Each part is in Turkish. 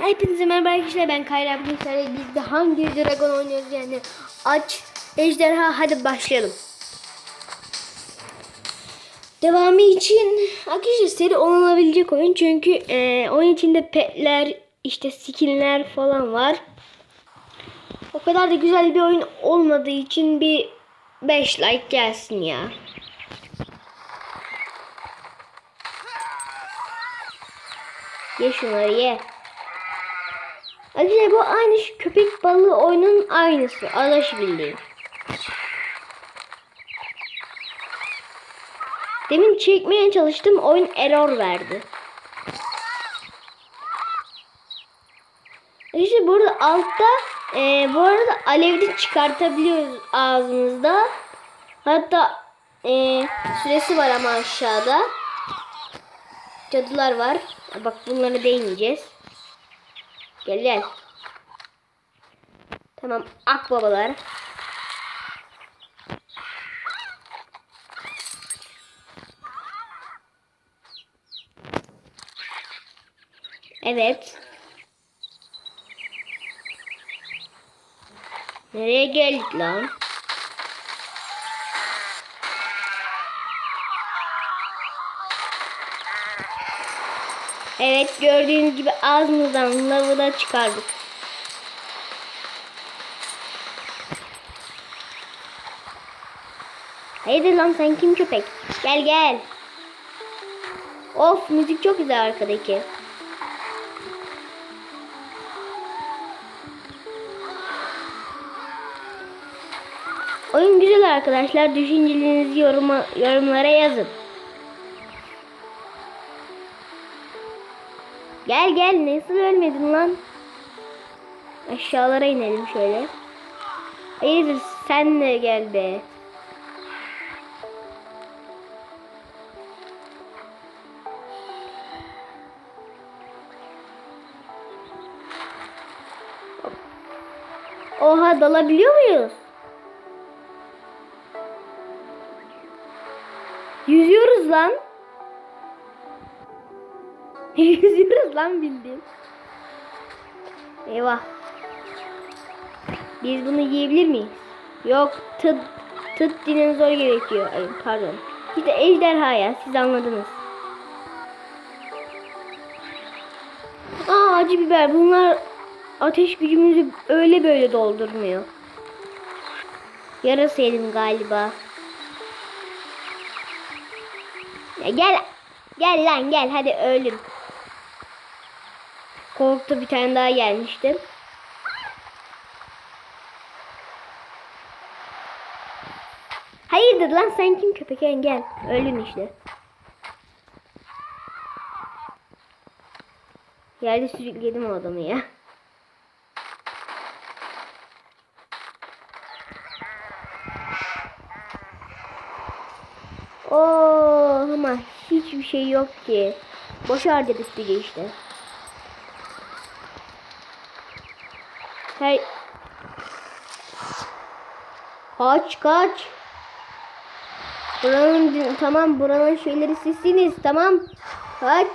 Hepinize merhaba arkadaşlar ben Kayra arkadaşlar biz de hangi dragon oynuyoruz yani aç ejderha hadi başlayalım. Devamı için arkadaşlar seri olunabilecek oyun çünkü e, oyun içinde petler işte skinler falan var. O kadar da güzel bir oyun olmadığı için bir 5 like gelsin ya. Ye şunları ye. Arkadaşlar bu aynı şu köpek balığı oyunun aynısı. Adaş bildiğin. Demin çekmeye çalıştım. Oyun error verdi. İşte burada altta e, bu arada alevli çıkartabiliyoruz ağzımızda. Hatta e, süresi var ama aşağıda. Cadılar var. Bak bunları değineceğiz. Gel gel. Tamam akbabalar. Evet. Nereye geldik lan? Evet gördüğünüz gibi ağzımızdan lavı da çıkardık. Haydi lan sen kim köpek? Gel gel. Of müzik çok güzel arkadaki. Oyun güzel arkadaşlar. Düşüncelerinizi yoruma, yorumlara yazın. Gel gel nasıl ölmedin lan? Aşağılara inelim şöyle. Hayırdır sen de gel be. Oha dalabiliyor muyuz? Yüzüyoruz lan. Yüzüyoruz lan bildiğin. Eyvah. Biz bunu yiyebilir miyiz? Yok tıt tıt dinozor gerekiyor. Ay, pardon. İşte ejderha ya siz anladınız. Aa acı biber bunlar ateş gücümüzü öyle böyle doldurmuyor. Yarası yedim galiba. Ya gel gel lan gel hadi ölüm. Korktu bir tane daha gelmişti. Hayırdır lan sen kim köpek gel. Öldün işte. Yerde sürükledim o adamı ya. Oo ama hiçbir şey yok ki. Boş harcadık bir işte. Hey. Kaç kaç. Buranın tamam buranın şeyleri sizsiniz tamam. Kaç.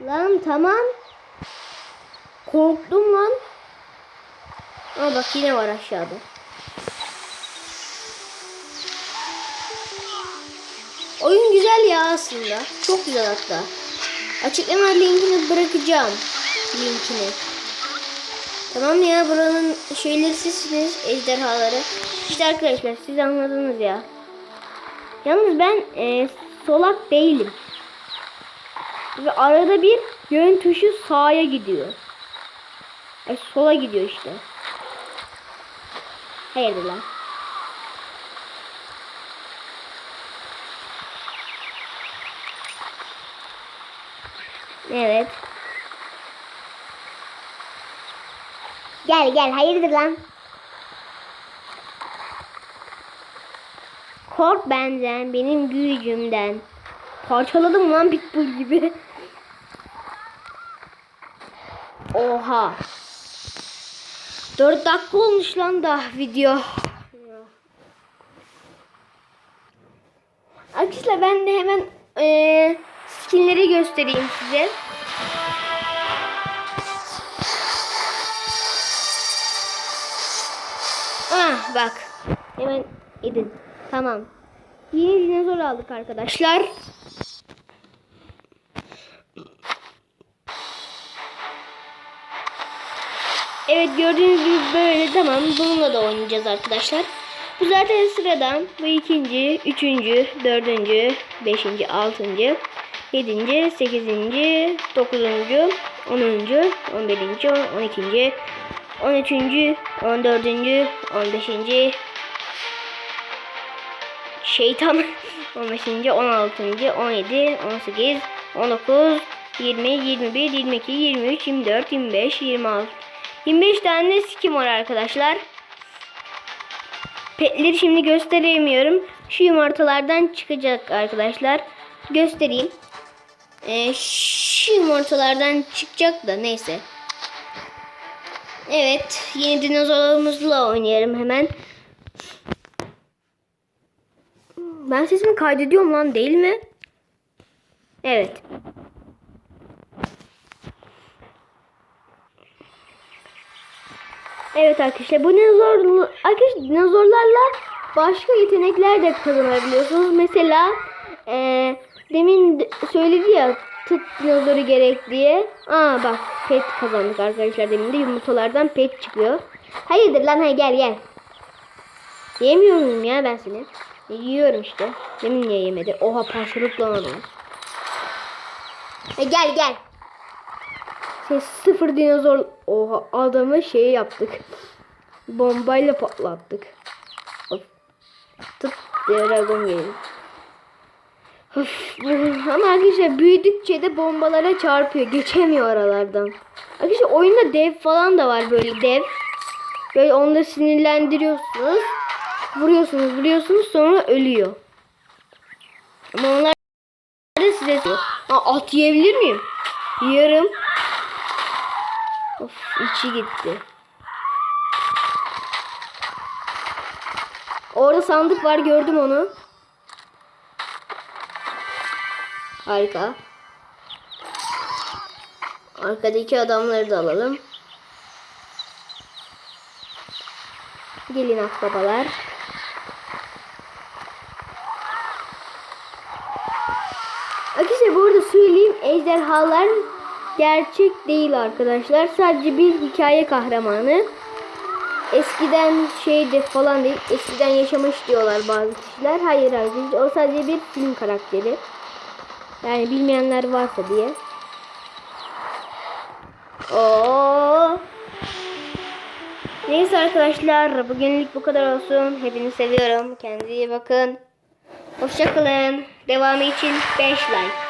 Lan tamam. Korktum lan. Ama bak yine var aşağıda. Oyun güzel ya aslında. Çok güzel hatta. Açıklama linkini bırakacağım. Linkini. Tamam ya buranın şeyleri sizsiniz. Ejderhaları. İşte arkadaşlar siz anladınız ya. Yalnız ben e, solak değilim. Ve arada bir yön tuşu sağa gidiyor. Ay sola gidiyor işte. Hayırdır lan. Evet. Gel gel hayırdır lan. Kork benden benim gücümden. Parçaladım lan pitbull gibi. Oha. 4 dakika olmuş lan da video. Arkadaşlar ben de hemen eee skinleri göstereyim size. Ah bak. Hemen edin. Tamam. Yeni dinozor aldık arkadaşlar. Evet gördüğünüz gibi böyle tamam. Bununla da oynayacağız arkadaşlar. Bu zaten sıradan. Bu ikinci, üçüncü, dördüncü, beşinci, altıncı, yedinci, sekizinci, dokuzuncu, onuncu, on birinci, on ikinci, on üçüncü, on dördüncü, on beşinci, şeytan 15. 16. 17. 18. 19. 20. 21. 22. 23. 24. 25. 26. 25 tane skim var arkadaşlar. Petleri şimdi gösteremiyorum. Şu yumurtalardan çıkacak arkadaşlar. Göstereyim. Ee, şu yumurtalardan çıkacak da neyse. Evet. Yeni dinozorumuzla oynayalım hemen. Ben sesimi kaydediyorum lan değil mi? Evet. Evet arkadaşlar bu dinozor arkadaşlar dinozorlarla başka yetenekler de kazanabiliyorsunuz. Mesela eee, demin de- söyledi ya tıp dinozoru gerek diye. Aa bak pet kazandık arkadaşlar demin de yumurtalardan pet çıkıyor. Hayırdır lan hay gel gel. Yemiyor muyum ya ben seni? Yiyorum işte. Demin niye yemedi? Oha parçalıklamadım. E gel gel. Şey sıfır dinozor. Oha adamı şey yaptık. Bombayla patlattık. Tıp dragon gelin. Ama arkadaşlar büyüdükçe de bombalara çarpıyor. Geçemiyor aralardan. Arkadaşlar oyunda dev falan da var böyle dev. Böyle onları sinirlendiriyorsunuz. Vuruyorsunuz vuruyorsunuz sonra ölüyor. Ama onlar da size Aa, at yiyebilir miyim? Yiyorum. Of içi gitti. Orada sandık var gördüm onu. Harika. Arkadaki adamları da alalım. Gelin akbabalar. Arkadaşlar bu arada söyleyeyim ejderhalar gerçek değil arkadaşlar. Sadece bir hikaye kahramanı. Eskiden şeydi falan değil. Eskiden yaşamış diyorlar bazı kişiler. Hayır arkadaşlar o sadece bir film karakteri. Yani bilmeyenler varsa diye. Oo. Neyse arkadaşlar bugünlük bu kadar olsun. Hepinizi seviyorum. Kendinize iyi bakın. Hoşçakalın. Devamı için 5 like.